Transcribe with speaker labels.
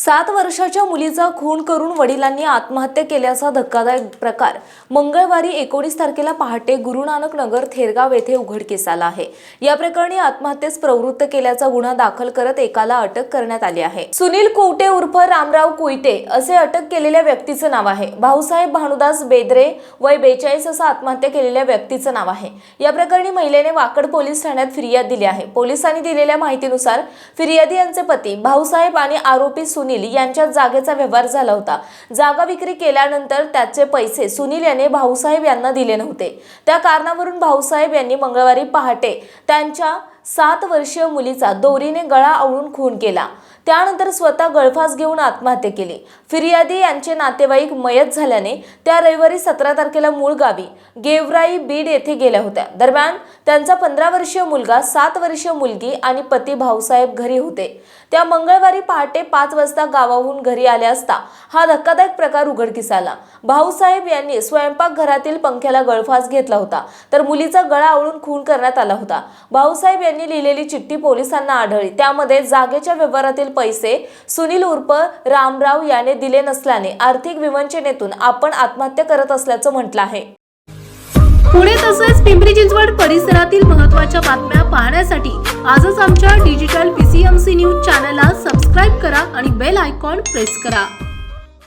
Speaker 1: सात वर्षाच्या मुलीचा खून करून वडिलांनी आत्महत्या केल्याचा धक्कादायक प्रकार. मंगळवारी एकोणीस तारखेला पहाटे गुरुनानक नगर थेरगाव येथे उघडकीस आला आहे. या प्रकरणी आत्महत्येस प्रवृत्त केल्याचा गुन्हा दाखल करत एकाला अटक करण्यात आली आहे. सुनील कोवटे उर्फ रामराव कुईटे असे अटक केलेल्या व्यक्तीचं नाव आहे. भाऊसाहेब भानुदास बेदरे वय बेचाळीस असं आत्महत्या केलेल्या व्यक्तीचं नाव आहे. या प्रकरणी महिलेने वाकड पोलीस ठाण्यात फिर्याद दिली आहे. पोलिसांनी दिलेल्या माहितीनुसार फिर्यादी यांचे पती भाऊसाहेब आणि आरोपी सुनील यांच्यात जागेचा व्यवहार झाला होता. जागा विक्री केल्यानंतर त्याचे पैसे सुनील याने भाऊसाहेब यांना दिले नव्हते. त्या कारणावरून भाऊसाहेब यांनी मंगळवारी पहाटे त्यांच्या सात वर्षीय मुलीचा दोरीने गळा आवळून खून केला. त्यानंतर स्वतः गळफास घेऊन आत्महत्या केली. फिर्यादी यांचे नातेवाईक मयत झाल्याने त्या रविवारी सतरा तारखेला मूळ गावी गेवराई बीड येथे गेल्या होत्या. दरम्यान त्यांचा पंधरा वर्षीय मुलगा सात वर्षीय मुलगी आणि पती भाऊसाहेब घरी होते. त्या मंगळवारी पहाटे पाच वाजता गावाहून घरी आल्या असता हा धक्कादायक प्रकार उघडकीस आला. भाऊसाहेब यांनी स्वयंपाकघरातील पंख्याला गळफास घेतला होता तर मुलीचा गळा आवळून खून करण्यात आला होता. भाऊसाहेब यांनी लिहिलेली चिठ्ठी पोलिसांना आढळली. त्यामध्ये जागेच्या व्यवहारातील पैसे सुनील उर्फ रामराव याने दिले नसल्याने आर्थिक विवंचनेतून आपण आत्महत्या करत असल्याचं म्हटलं आहे.
Speaker 2: पुणे तसेच पिंपरी चिंचवड परिसरातील महत्त्वाच्या बातम्या पाहण्यासाठी आजच आमच्या डिजिटल पीसीएमसी न्यूज चॅनलला सबस्क्राईब करा आणि बेल आयकॉन प्रेस करा.